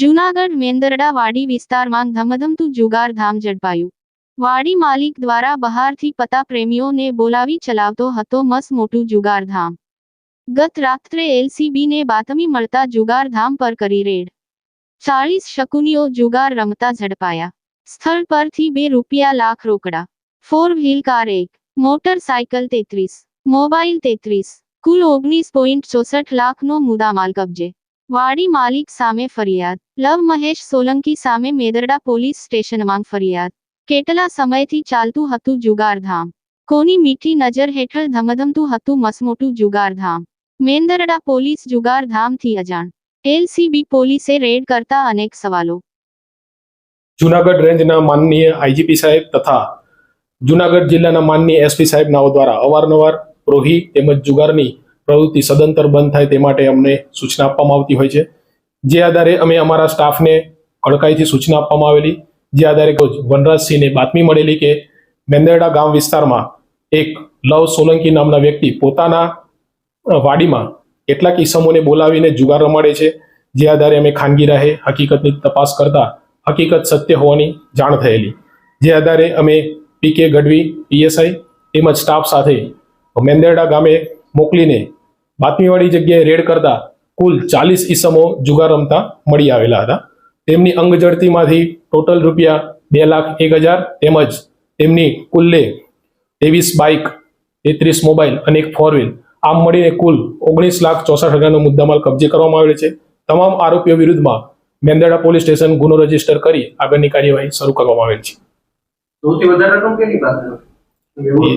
જૂનાગઢ મેંદરડા વાડી વિસ્તારમાં ધમધમતું જુગાર ધામ ઝડપાયું. વાડી માલિક દ્વારા બહારથી પતા પ્રેમીઓને બોલાવી ચલાવતો હતો મસ મોટું જુગાર ધામ. ગત રાત્રે એલસીબીને બાતમી મળતા જુગાર ધામ પર કરી રેડ. ચાળીસ શકુનીઓ જુગાર રમતા ઝડપાયા. સ્થળ પરથી બે રૂપિયા લાખ રોકડા. ફોર વ્હીલ કાર એક. મોટરસાયકલ તેત્રીસ. મોબાઈલ તેત્રીસ. કુલ ઓગણીસ પોઈન્ટ ચોસઠ લાખનો મુદ્દામાલ કબજે. વાડી માલિક સામે ફરિયાદ લવ મહેશ સોલંકી સામે મેદરડા પોલીસ સ્ટેશનમાં ફરિયાદ કેટલા સમયથી ચાલતું હતું જુગારધામ કોની મીઠી નજર હેઠળ ધમધમતું હતું મસમોટું જુગારધામ મેંદરડા પોલીસ જુગારધામથી અજાણ એલસીબી પોલીસે રેડ કરતા અનેક સવાલો જુનાગઢ રેન્જના માનનીય આઈજીપી સાહેબ તથા જુનાગઢ જિલ્લાના માનનીય એસપી સાહેબ નાઓ દ્વારા અવારનવાર રોહી તેમજ જુગારની પ્રવૃત્તિ સદંતર બંધ થાય તે માટે અમને સૂચના આપવામાં આવતી હોય છે. જે આધારે અમે અમારા સ્ટાફને કડકાઈથી સૂચના આપવામાં આવેલી. જે આધારે રોજ વનરાજસિંહને બાતમી મળેલી કે મેંદરડા ગામ વિસ્તારમાં એક લવ સોલંકી નામના વ્યક્તિ પોતાના વાડીમાં કેટલાક ઈસમોને બોલાવીને જુગાર રમાડે છે. જે આધારે અમે ખાનગી રાહે હકીકતની તપાસ કરતા હકીકત સત્ય હોવાની જાણ થયેલી. જે આધારે અમે પીકે ગઢવી પીએસઆઈ તેમજ સ્ટાફ સાથે મેંદરડા ગામે મોકલીને બાતમીવાળી જગ્યાએ રેડ કરતા કુલ ચાલીસ ઈસમો જુગાર રમતા મળી આવેલા હતા. તેમની અંગ જડતીમાંથી ટોટલ રૂપિયા બે લાખ એક હજાર તેમજ તેમની કુલ્લે ત્રેવીસ બાઇક, તેત્રીસ મોબાઈલ અને એક ફોર વ્હીલ આમ મળીને કુલ ઓગણીસ લાખ ચોસઠ હજારનો મુદ્દામાલ કબજે કરવામાં આવેલ છે. તમામ આરોપીઓ વિરુદ્ધમાં મેંદરડા પોલીસ સ્ટેશન ગુનો રજિસ્ટર કરી આગળની કાર્યવાહી શરૂ કરવામાં આવેલ છે.